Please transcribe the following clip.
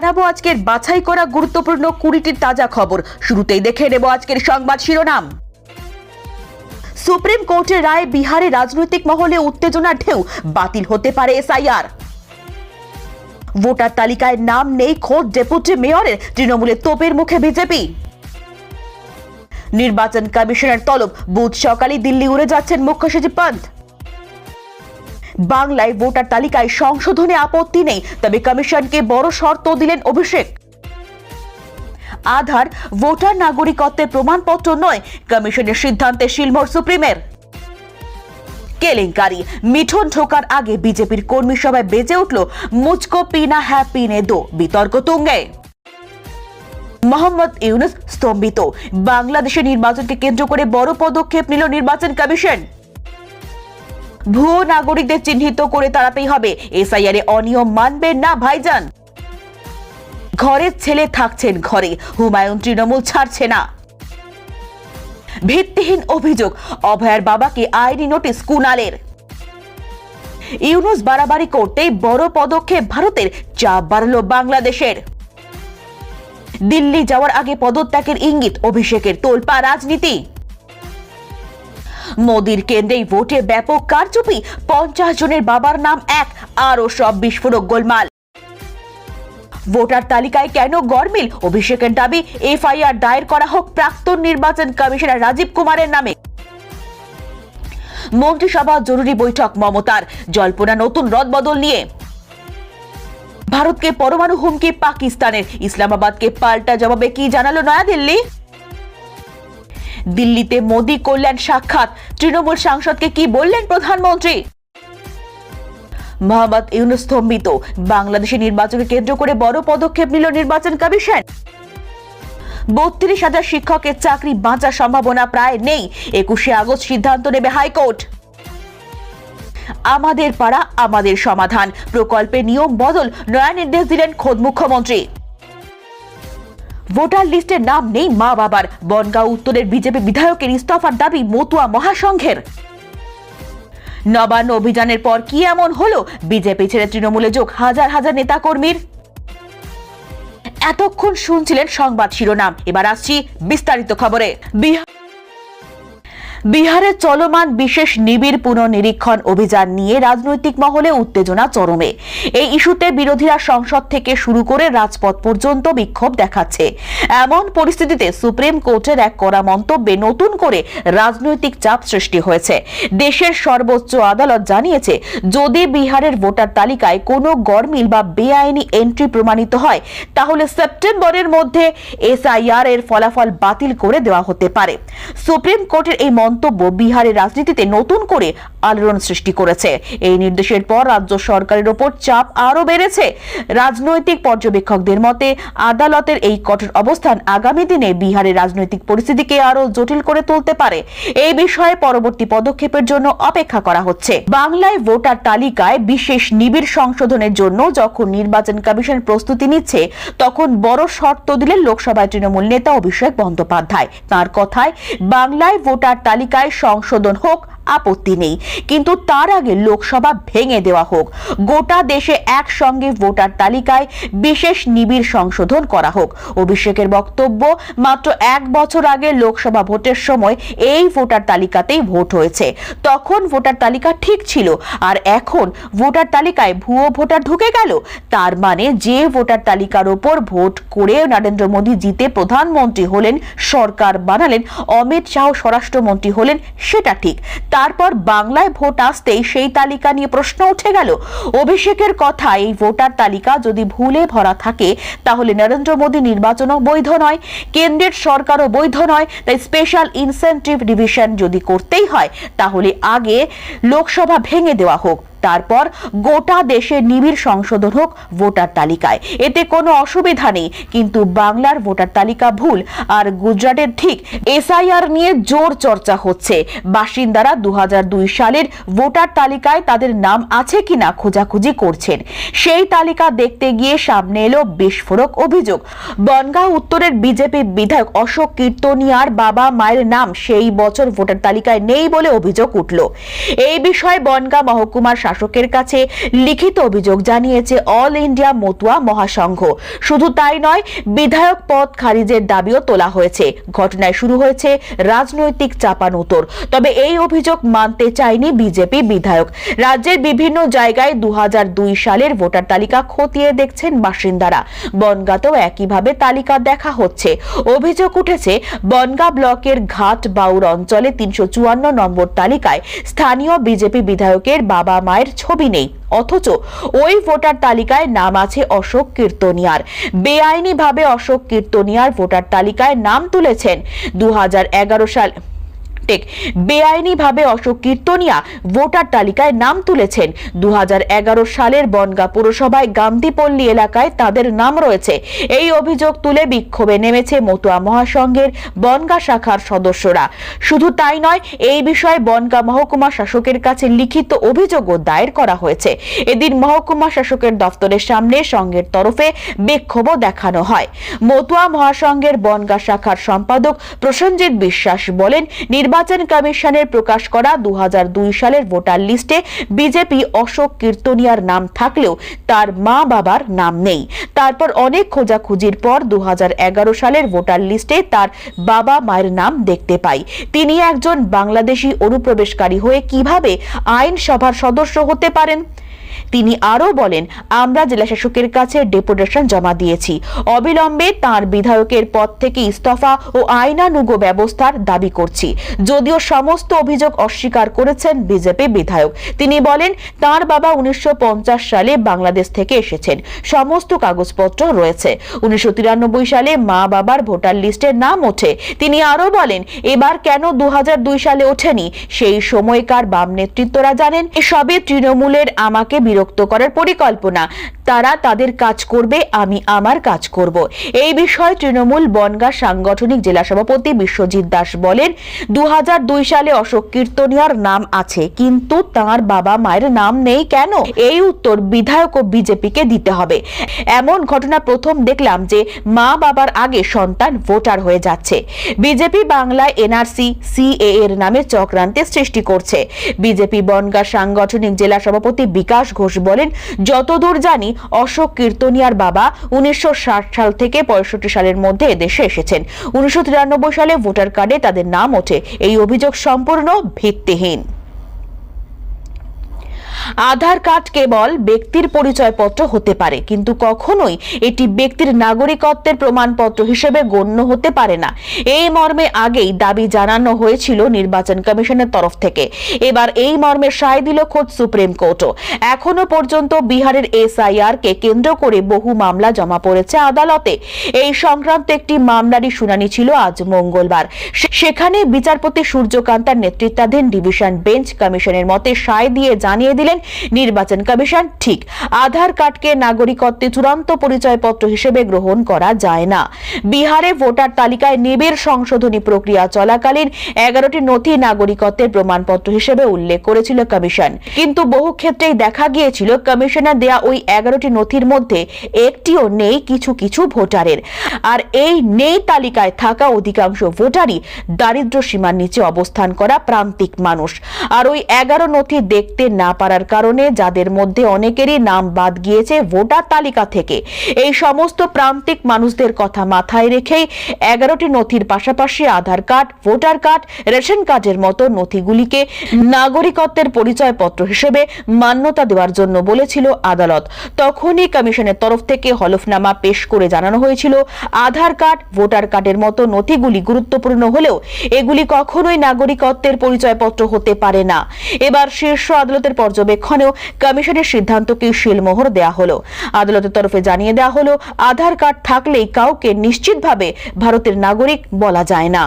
জানাব আজকের বাছাই করা গুরুত্বপূর্ণ কুড়িটির তাজা খবর। শুরুতেই দেখে নেব আজকের সংবাদ শিরোনাম। সুপ্রিম কোর্টের রায়ে বিহারে রাজনৈতিক মহলে উত্তেজনার ঢেউ, বাতিল হতে পারে এসআইআর। ভোটার তালিকায় নাম নেই খোদ ডেপুটি মেয়রের তৃণমূলের তোপের মুখে বিজেপি। নির্বাচন কমিশনের তলব, বুধ সকালে দিল্লি উড়ে যাচ্ছেন মুখ্য সচিব পন্থ বাংলায় ভোটার তালিকায় সংশোধনে আপত্তি নেই, তবে কমিশনকে বড় শর্ত দিলেন অভিষেক। আধার ভোটার নাগরিকত্বের প্রমাণপত্র নয়, কমিশনের সিদ্ধান্তে শিলমোর সুপ্রিমের। কেলেঙ্কারি, মিঠুন ঢোকার আগে বিজেপির কর্মী সভায় বেজে উঠল মুচকো পিনা হ্যা পিনে দো, বিতর্ক তুঙ্গে। মোহাম্মদ ইউনুস স্তম্ভিত, বাংলাদেশের নির্বাচনকে কেন্দ্র করে বড় পদক্ষেপ নিল নির্বাচন কমিশন। ভুয়ো নাগরিকদের চিহ্নিত করে তাড়াতেই হবে। এসআইআর এ অনিয়ম মানবেন না ভাইজান। ঘরের ছেলে থাকছেন ঘরে, হুমায়ুন তৃণমূল ছাড়ছে না। ভিত্তিহীন অভিযোগ, অভয়ার বাবাকে আইনি নোটিশ কুনালের ইউনুস বাড়াবাড়ি করতেই বড় পদক্ষেপ ভারতের চাপ বাড়ল বাংলাদেশের। দিল্লি যাওয়ার আগে পদত্যাগের ইঙ্গিত, অভিষেকের তোলপা রাজনীতি। মোদির কেন্দ্রেই ভোটে ব্যাপক কারচুপি। পঞ্চাশ জনের বাবার নাম এক, আরও সব বিস্ফোরক গোলমাল। ভোটার তালিকায় কেন গরমিল? অভিষেকের দাবি, এফআইআর দায়ের করা হোক প্রাক্তন নির্বাচন কমিশনার রাজীব কুমারের নামে। মন্ত্রিসভা জরুরি বৈঠক মমতার, জল্পনা নতুন রদবদল নিয়ে। ভারতকে পরমাণু হুমকি পাকিস্তানের, ইসলামাবাদকে পাল্টা জবাবে কি জানালো নয়াদিল্লি? দিল্লিতে মোদি কল্যাণ সাক্ষাৎ। তৃণমূল সাংসদকে কি বললেন প্রধানমন্ত্রী? মোহাম্মদ ইউনুস স্তম্ভিত। বাংলাদেশের নির্বাচনকে কেন্দ্র করে বড় পদক্ষেপ নিল নির্বাচন কমিশন। বত্রিশ হাজার শিক্ষকের চাকরি বাঁচার সম্ভাবনা প্রায় নেই। একুশে আগস্ট সিদ্ধান্ত নেবে হাইকোর্ট। আমাদের পাড়া, আমাদের সমাধান। প্রকল্পে নিয়ম বদল। নয়া নির্দেশ দিলেন খোদ মুখ্যমন্ত্রী। ভোটার লিস্টে নাম নেই মা বাবার। বনগাঁও উত্তরের বিজেপি বিধায়কের ইস্তফার দাবি মতুয়া মহাসংঘের। নবান্ন অভিযানের পর কি এমন হলো? বিজেপি ছেড়ে তৃণমূলে যোগ হাজার হাজার নেতাকর্মীর। এতক্ষণ শুনছিলেন সংবাদ শিরোনাম। এবার আসছি বিস্তারিত খবরে। বিহার বিহারে চলমান বিশেষ নিবিড় পুনর্নিরীক্ষণ অভিযান নিয়ে রাজনৈতিক মহলে উত্তেজনা চরমে। এই ইস্যুতে বিরোধীরা সংসদ থেকে শুরু করে রাজপথ পর্যন্ত বিক্ষোভ দেখাচ্ছে। এমন পরিস্থিতিতে সুপ্রিম কোর্টের এক কড়া মন্তব্যে নতুন করে রাজনৈতিক চাপ সৃষ্টি হয়েছে। দেশের সর্বোচ্চ আদালত জানিয়েছে, যদি বিহারের ভোটার তালিকায় কোনো গরমিল বা বেআইনি এন্ট্রি প্রমাণিত হয়, তাহলে সেপ্টেম্বরের মধ্যে এসআইআর এর ফলাফল বাতিল করে দেওয়া হতে পারে। সুপ্রিম কোর্টের এই মন্তব্য বিহারের রাজনীতিতে নতুন করে আলোড়ন সৃষ্টি করেছে। এই নির্দেশের পর রাজ্য সরকারের ওপর চাপ আরও বেড়েছে। রাজনৈতিক পর্যবেক্ষকদের মতে, আদালতের এই কঠোর অবস্থান আগামী দিনে বিহারের রাজনৈতিক পরিস্থিতিকে আরও জটিল করে তুলতে পারে। এই বিষয়ে পরবর্তী পদক্ষেপের জন্য অপেক্ষা করা হচ্ছে। বাংলায় ভোটার তালিকায় বিশেষ নিবিড় সংশোধনের জন্য যখন নির্বাচন কমিশন প্রস্তুতি নিচ্ছে, তখন বড় শর্ত দিলেন লোকসভায় তৃণমূল নেতা অভিষেক বন্দ্যোপাধ্যায়। তার কথায়, বাংলায় ভোটার তালিকায় সংশোধন হোক আপত্তি নেই। কিন্তু তার আগে লোকসভা ভেঙে দেওয়া হোক। গোটা দেশে একসঙ্গে ভোটার তালিকায় বিশেষ নিবিড় সংশোধন করা হোক। অভিষেকের বক্তব্য, মাত্র এক বছর আগে লোকসভা ভোটের সময় এই ভোটার তালিকাতেই ভোট হয়েছে। তখন ভোটার তালিকা ঠিক ছিল। আর এখন ভোটার তালিকায় ভুয়ো ভোটার ঢুকে গেল। তার মানে যে ভোটার তালিকার ওপর ভোট করে নরেন্দ্র মোদী জিতে প্রধানমন্ত্রী হলেন, সরকার বানালেন, অমিত শাহ স্বরাষ্ট্রমন্ত্রী হলেন, সেটা ঠিক। তারপর বাংলায় ভোট আসতেই সেই তালিকা নিয়ে প্রশ্ন উঠে গেল। অভিষেকের কথা, এই ভোটার তালিকা যদি ভুলে ভরা থাকে, তাহলে নরেন্দ্র মোদী নির্বাচনও বৈধ নয়, কেন্দ্রের সরকারও বৈধ নয়, তাই স্পেশাল ইনসেন্টিভ ডিভিশন যদি করতেই হয়, তাহলে আগে লোকসভা ভেঙে দেওয়া হোক। তারপর গোটা দেশে নিবিড় সংশোধন হোক ভোটার তালিকায়। এতে কোনো অসুবিধা নেই, কিন্তু বাংলার ভোটার তালিকা ভুল আর গুজরাটের ঠিক এসআইআর নিয়ে জোর চর্চা হচ্ছে। বাসিন্দারা দু সালের ভোটার তালিকায় তাদের নাম আছে কিনা খোঁজাখুঁজি করছেন। সেই তালিকা দেখতে গিয়ে সামনে এলো বিস্ফোরক অভিযোগ। বনগাঁও উত্তরের বিজেপি বিধায়ক অশোক কীর্তনিয়ার বাবা মায়ের নাম সেই বছর ভোটার তালিকায় নেই বলে অভিযোগ উঠল। এই বিষয়ে বনগাঁ মহকুমার শাসকের কাছে লিখিত অভিযোগ জানিয়েছে অল ইন্ডিয়া মতুয়া মহাসংঘ। শুধু তাই নয়, বিধায়ক পদ খারিজের দাবিও তোলা হয়েছে। ঘটনায় শুরু হয়েছে রাজনৈতিক চাপানুতর। তবে এই অভিযোগ মানতে চায়নি বিজেপি বিধায়ক। রাজ্যের বিভিন্ন জায়গায় দু সালের ভোটার তালিকা খতিয়ে দেখছেন বাসিন্দারা। বনগাতেও একইভাবে তালিকা দেখা হচ্ছে। অভিযোগ উঠেছে, বনগা ব্লকের ঘাট বাউর অঞ্চলে তিনশো চুয়ান্ন নম্বর তালিকায় স্থানীয় বিজেপি বিধায়কের বাবা মায়ের ছবি নেই। অথচ ওই ভোটার তালিকায় নাম আছে অশোক কীর্তনিয়ার। বেআইনিভাবে অশোক কীর্তনিয়ার ভোটার তালিকায় নাম তুলেছেন দু হাজার এগারো সাল টেক বেআইনিভাবে অশোক কীর্তনিয়া ভোটার তালিকায় নাম তুলেছেন। দু সালের বনগা পুরসভায় গান্ধীপল্লী এলাকায় তাদের নাম রয়েছে। এই অভিযোগ তুলে বিক্ষোভে নেমেছে মতুয়া মহাসংঘের বনগা শাখার সদস্যরা। শুধু তাই নয়, এই বিষয়ে বনগা মহকুমা শাসকের কাছে লিখিত অভিযোগও দায়ের করা হয়েছে। এদিন মহকুমা শাসকের দফতরের সামনে সংঘের তরফে বিক্ষোভও দেখানো হয়। মতুয়া মহাসংঘের বনগা শাখার সম্পাদক প্রসেনজিৎ বিশ্বাস বলেন, নির্বাচন কমিশনের প্রকাশ করা দু সালের ভোটার লিস্টে বিজেপি অশোক কীর্তনিয়ার নাম থাকলেও তার মা বাবার নাম নেই। তারপর অনেক খোঁজাখুঁজির পর দু হাজার এগারো সালের ভোটার লিস্টে তার বাবা মায়ের নাম দেখতে পাই। তিনি একজন বাংলাদেশি অনুপ্রবেশকারী হয়ে কীভাবে আইনসভার সদস্য হতে পারেন? তিনি আরও বলেন, আমরা জেলা শাসকের কাছে ডেপুটেশন জমা দিয়েছি। অবিলম্বে তার বিধায়কের পদ থেকে ইস্তফা ও আইনানুগ ব্যবস্থার দাবি করছি। যদিও সমস্ত অভিযোগ অস্বীকার করেছেন বিজেপি বিধায়ক। তিনি বলেন, তার বাবা উনিশশো সালে বাংলাদেশ থেকে এসেছেন। সমস্ত কাগজপত্র রয়েছে। উনিশশো তিরানব্বই সালে মা বাবার ভোটার লিস্টে নাম ওঠে। তিনি আরও বলেন, এবার কেন দু হাজার দুই সালে ওঠেনি? সেই সময়কার বাম নেতৃত্বরা জানেন এসবে তৃণমূলের আমাকে বিরক্ত করার পরিকল্পনা। তারা তাদের কাজ করবে, আমি আমার কাজ করব। এই বিষয়ে তৃণমূল বনগা সাংগঠনিক জেলা সভাপতি বিশ্বজিৎ দাস বলেন দু সালে অশোক কীর্তনিয়ার নাম আছে, কিন্তু তার বাবা মায়ের নাম নেই কেন? এই উত্তর বিধায়ক ও বিজেপিকে দিতে হবে। এমন ঘটনা প্রথম দেখলাম যে মা বাবার আগে সন্তান ভোটার হয়ে যাচ্ছে। বিজেপি বাংলায় এনআরসি সিএ এর নামে চক্রান্তের সৃষ্টি করছে। বিজেপি বনগা সাংগঠনিক জেলা সভাপতি বিকাশ ঘোষ বলেন, যতদূর জানি, অশোক কীর্তনিয়ার বাবা উনিশশো ষাট সাল থেকে পঁয়ষট্টি সালের মধ্যে এদেশে এসেছেন। উনিশশো তিরানব্বই সালে ভোটার কার্ডে তাদের নাম ওঠে। এই অভিযোগ সম্পূর্ণ ভিত্তিহীন। আধার কার্ড কেবল ব্যক্তির পরিচয়পত্র হতে পারে, কিন্তু কখনোই এটি ব্যক্তির নাগরিকত্বের প্রমাণপত্র হিসেবে গণ্য হতে পারে না। এই মর্মে আগেই দাবি জানানো হয়েছিল নির্বাচন কমিশনের তরফ থেকে। এবার এই মর্মে সায় দিল খোদ সুপ্রিম কোর্টও। এখনও পর্যন্ত বিহারের এসআইআর কে কেন্দ্র করে বহু মামলা জমা পড়েছে আদালতে। এই সংক্রান্ত একটি মামলারই শুনানি ছিল আজ মঙ্গলবার। সেখানে বিচারপতি সূর্যকান্তার নেতৃত্বাধীন ডিভিশন বেঞ্চ কমিশনের মতে সায় দিয়ে জানিয়ে দিলেন নির্বাচন কমিশন, ঠিক। আধার কার্ডকে নাগরিকত্বে চূড়ান্ত পরিচয়পত্র হিসেবে গ্রহণ করা যায় না। বিহারে ভোটার তালিকায় নিবিড় সংশোধনী প্রক্রিয়া চলাকালীন এগারোটি নথি নাগরিকত্বের প্রমাণপত্র হিসেবে উল্লেখ করেছিল কমিশন। কিন্তু বহু ক্ষেত্রেই দেখা গিয়েছিল, কমিশনের দেয়া ওই এগারোটি নথির মধ্যে একটিও নেই কিছু কিছু ভোটারের। আর এই নেই তালিকায় থাকা অধিকাংশ ভোটারই দারিদ্র সীমার নিচে অবস্থান করা প্রান্তিক মানুষ। আর ওই এগারো নথি দেখতে না পারার কারণে যাদের মধ্যে অনেকেরই নাম বাদ গিয়েছে ভোটার তালিকা থেকে। এই সমস্ত প্রান্তিক মানুষদের কথা মাথায় রেখেই এগারোটি নথির পাশাপাশি Aadhaar card, voter card, ration কার্ডের মতো নথিগুলিকে নাগরিকত্বের পরিচয়পত্র হিসেবে মান্যতা দেওয়ার জন্য বলেছিল আদালত। তখনই কমিশনের তরফ থেকে হলফনামা পেশ করে জানানো হয়েছিল, আধার কার্ড, ভোটার কার্ডের মতো নথিগুলি গুরুত্বপূর্ণ হলেও এগুলি কখনোই নাগরিকত্বের পরিচয়পত্র হতে পারে না। এবার শীর্ষ আদালতের পর্যবেক্ষণেও কমিশনের সিদ্ধান্তকে শিলমোহর দেয়া হলো। আদালতের তরফে জানিয়ে দেয়া হলো, আধার কার্ড থাকলেই কাউকে নিশ্চিতভাবে ভারতের নাগরিক বলা যায় না।